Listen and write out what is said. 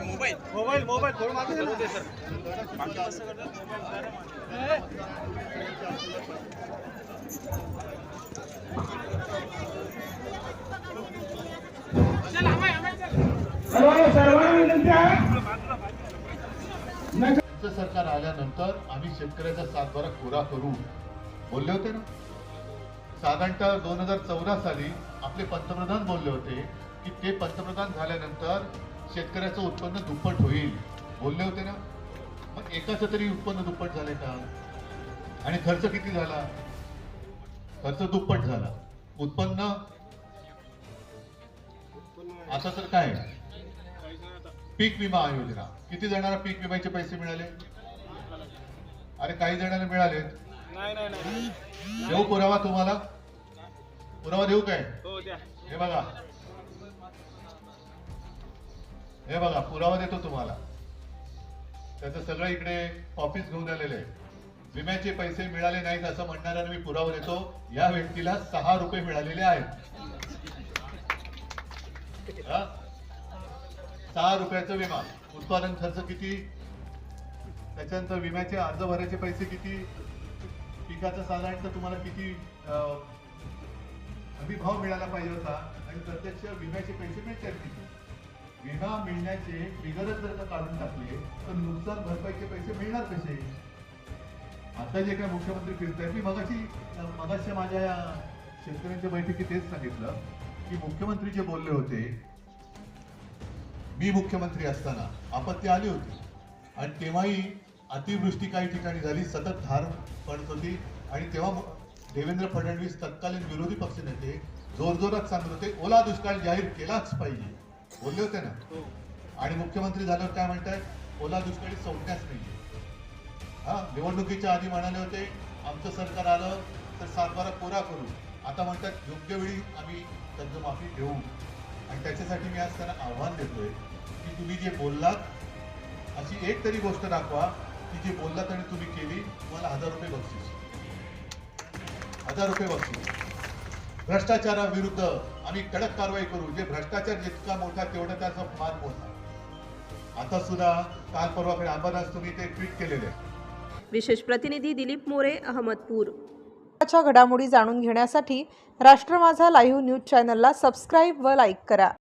Mobile. Mobile थोडं मागे होते सर. सरकार आल्यानंतर आम्ही शेतकऱ्याचा सातबारा कोरा करू बोलले होते ना. साधारणतः दोन हजार चौदा साली आपले पंतप्रधान बोलले होते की ते पंतप्रधान झाल्यानंतर शेतकऱ्याचं उत्पन्न दुप्पट होईल. बोलले होते ना? मग एकाचं तरी उत्पन्न दुप्पट झाले का? आणि खर्च किती झाला? खर्च दुप्पट झाला. उत्पन्न? आता तर काय? पीक विमा योजना. किती जणांना पीक विम्याचे पैसे मिळाले? अरे काही जणांना मिळाले नाही नाही नाही. देऊ पुरावा तुम्हाला? पुरावा देऊ काय? हो हे बघा. हे बघा पुरावा देतो तुम्हाला. त्याचं सगळं इकडे ऑफिस घेऊन आलेलं आहे. विम्याचे पैसे मिळाले नाहीत असं म्हणणाऱ्यांना मी पुरावा देतो. या व्यक्तीला सहा रुपये मिळालेले आहेत? सहा रुपयाचा विमा. उत्पादन खर्च किती? त्याच्यानंतर विम्याचे अर्ज भरायचे पैसे किती? पिकाचा साधारणतः तुम्हाला किती हमी भाव मिळाला पाहिजे होता आणि प्रत्यक्ष विम्याचे पैसे मिळतात विमा मिळण्याचे फिगरच जर का काढून टाकले तर नुकसान भरपाईचे पैसे मिळणार कसे? आता जे काय मुख्यमंत्री फिरतायत मी मगाशी मगाशी माझ्या या शेतकऱ्यांच्या बैठकीत तेच सांगितलं की मुख्यमंत्री जे बोलले होते मी मुख्यमंत्री असताना आपत्ती आली होती. आणि तेव्हाही अतिवृष्टी काही ठिकाणी झाली सतत धार पडत होती. आणि तेव्हा देवेंद्र फडणवीस तत्कालीन विरोधी पक्षनेते जोरजोरात सांगत होते ओला दुष्काळ जाहीर केलाच पाहिजे. बोलले होते ना? आणि मुख्यमंत्री झाल्यावर काय म्हणतायत ओला दुष्काळी सोडण्यास नाहीये हा निवडणुकीच्या आधी म्हणाले होते आमचं सरकार आलं तर सातबारा कोरा करू. आता म्हणतात योग्य वेळी आम्ही कर्जमाफी देऊ. आणि त्याच्यासाठी मी आज त्यांना आव्हान देतोय की तुम्ही जे बोललात अशी एक तरी गोष्ट दाखवा की जी बोललात आणि तुम्ही केली तुम्हाला हजार रुपये बक्षीस. हजार रुपये बक्षीस भ्रष्टाचाराविरुद्ध आम्ही कडक कारवाई करू. जे भ्रष्टाचार जितका मोठा तेवढा त्याचा फार मोठा. आता सुद्धा काल परवाकडे अंबादास तुम्ही ते ट्विट केलेले विशेष प्रतिनिधी दिलीप मोरे अहमदपूर. च्या घडामोडी जाणून घेण्यासाठी राष्ट्र माझा लाईव्ह न्यूज चॅनलला सबस्क्राईब व लाईक करा.